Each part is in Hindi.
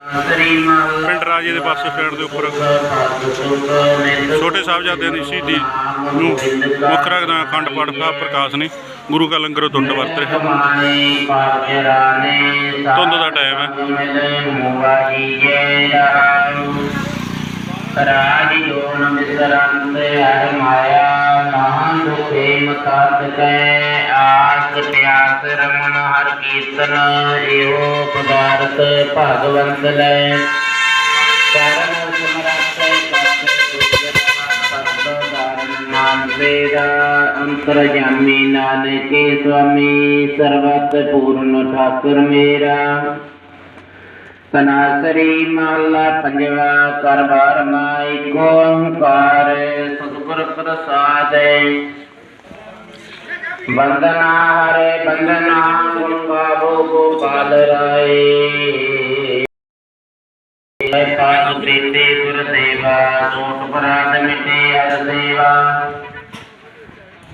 ਪਿੰਡ ਰਾਜੇ ਦੇ ਬੱਸ ਸਟੈਂਡ ਦੇ ਉੱਪਰ ਛੋਟੇ ਸਾਹਿਬਜ਼ਾਦਿਆਂ ਦੀ ਸ਼ਹੀਦੀ ਨੂੰ ਮੁੱਖ ਰੱਖਦਾ ਅਖੰਡ ਪਾਠ ਸਾਹਿਬ ਪ੍ਰਕਾਸ਼ ਨੇ ਗੁਰੂ ਕਾ ਲੰਗਰ ਧੁੰਦ ਵਰਤ ਰਿਹਾ। ਧੁੰਦ ਦਾ ਟਾਈਮ ਹੈ। ਰਾਜ ਜੋਨ ਮਿਸਰੰਦ ਹਰ ਮਾਇਆ ਮਹਾਨ ਦੁਖੇ ਮਤਾਤ ਕੈ ਆਸ ਪਿਆਸ ਰਮਨ ਹਰ ਕੀਰਤਨ ਇਹੋ ਪਦਾਰਥ ਭਗਵੰਤ ਲੈ। ਕਰਨ ਸਮਰੱਥ ਵੇਦਾ ਅੰਤਰ ਜਾਮੀ ਨਾਨਕੇ ਸੁਆਮੀ, ਸਰਬਤ ਪੂਰਨ ਠਾਕੁਰ ਮੇਰਾ। ਤਨਾਸਰੀ ਮਹਲਾ ਪੰਜਵਾ ਕਰ ਬਾਰ ਮਾਈ ਓੰਕਾਰ ਸਤਿਗੁਰ ਪ੍ਰਸਾਦ। ਬੰਦਨਾ ਹਰੇ ਬੰਦਨਾ ਗੁਣ ਗਾਵੋ ਗੋਪਾਲ ਰਾਏ। ਜੈ ਪਾਦ ਪ੍ਰੀਤੇ ਗੁਰ ਦੇਵਾ ਸੋਟ ਮਿਟੇ ਹਰ ਦੇਵਾ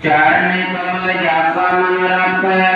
ਚਰਨ ਕਮਲ ਜਾਪਾ ਮਨ ਰੱਖੈ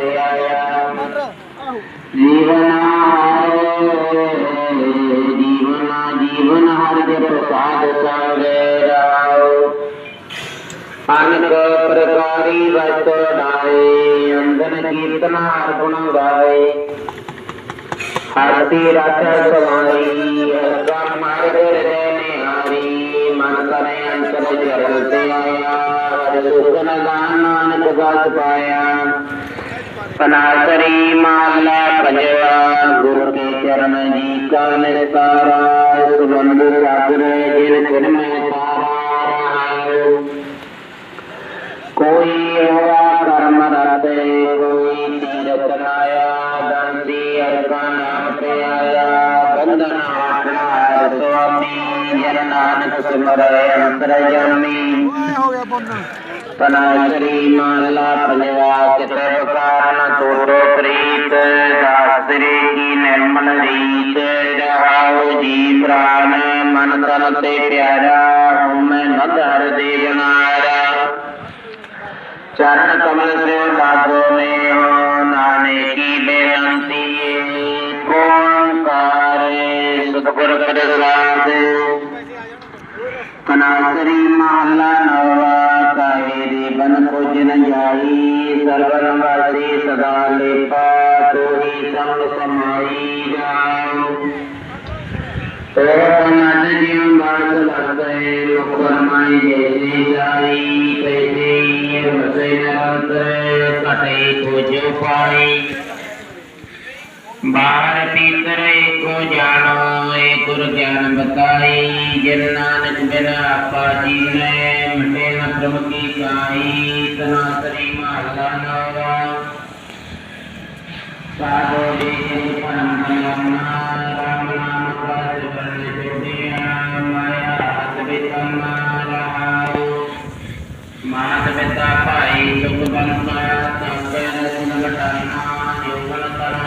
जीवना जीवना जीवन हर प्रसाद को प्रकारी वस्तु डाए अंदन कीर्तन हर गुण गाए हरती रथ सवारी हरदा मार्ग रहने हारी मन करे अंतर चलते आया हर सुख दान नानक गात पाया गुरु चरण जी का निसारा सुबंधु कोई होगा कर्म रते, कोई तीरथ नाया दंडी अर्पणा प्रयाया बंदना स्वामी जन नानक स्मरय अंतरजमी पनाशरी माला पलवा कितर कारण तोरो प्रीत शास्त्री की निर्मल रीत डहाओ जी प्राण मन तन ते प्यारा हूँ मैं देवनारा चरण कमल से साधो में हो नाने की बेनती कौन कार्य सतगुर प्रसाद पनाशरी मरी जाओ ओ माता जी हम बात लग गए लोग फरमाए जैसे जाई तैसे ये बसे नरत कटे को जो पाई बाहर भीतर एक जानो एक ज्ञान बताई जन नानक बिना आपा जी ने मटे न प्रभु की काई तना श्री महला नवा साधो comentar